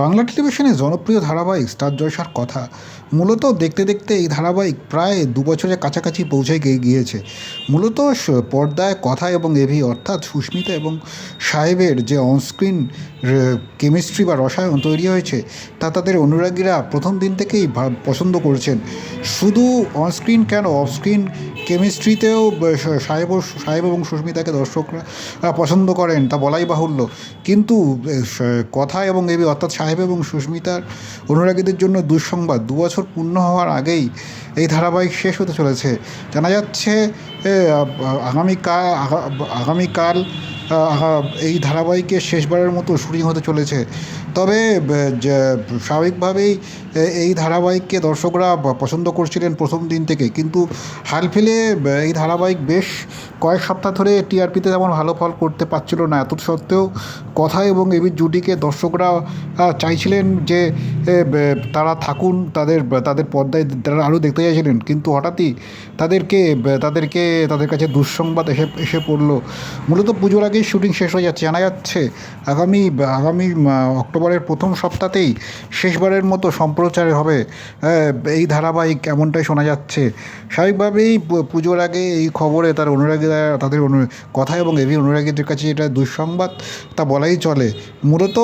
বাংলা টেলিভিশনে জনপ্রিয় ধারাবাহিক স্টার জলসার কথা। মূলত দেখতে দেখতে এই ধারাবাহিক প্রায় দু বছরের কাছাকাছি পৌঁছে গিয়ে গিয়েছে। মূলত পর্দায় কথা এবং এভি অর্থাৎ সুস্মিতা এবং সাহেবের যে অনস্ক্রিন কেমিস্ট্রি বা রসায়ন তৈরি হয়েছে, তা তাদের অনুরাগীরা প্রথম দিন থেকেই পছন্দ করছেন। শুধু অনস্ক্রিন কেন? অফস্ক্রিন কেমিস্ট্রিতেও সাহেব সাহেব এবং সুস্মিতাকে দর্শকরা পছন্দ করেন, তা বলাই বাহুল্য। কিন্তু কথা এবং এভি অর্থাৎ সাহেব এবং সুস্মিতার অনুরাগীদের জন্য দুঃসংবাদ। দু বছর পূর্ণ হওয়ার আগেই এই ধারাবাহিক শেষ হতে চলেছে। জানা যাচ্ছে আগামীকাল আগামীকাল এই ধারাবাহিকের শেষবারের মতো শুটিং হতে চলেছে। তবে স্বাভাবিকভাবেই এই ধারাবাহিককে দর্শকরা পছন্দ করছিলেন প্রথম দিন থেকে। কিন্তু হাল ফেলে এই ধারাবাহিক বেশ কয়েক সপ্তাহ ধরে টিআরপিতে তেমন ভালো ফল করতে পারছিল না। এত সত্ত্বেও কথা এবং এবির জুটিকে দর্শকরা চাইছিলেন যে তারা থাকুন, তাদের তাদের পর্দায় তারা আরও দেখতে চাইছিলেন। কিন্তু হঠাৎই তাদেরকে তাদেরকে, তাদের কাছে দুঃসংবাদ এসে এসে পড়ল। মূলত পুজোর আগেই শুটিং শেষ হয়ে যাচ্ছে, জানা যাচ্ছে আগামী আগামী অক্টোবরের প্রথম সপ্তাহতেই শেষবারের মতো সম্প্রচার হবে। এই ধারাবাহিক এমনটাই শোনা যাচ্ছে। স্বাভাবিকভাবেই পুজোর আগে এই খবরে তার অনুরাগীরা, তাদের অনু, কথা এবং এভি অনুরাগীদের কাছে এটা দুঃসংবাদ তা বলাই চলে। মূলত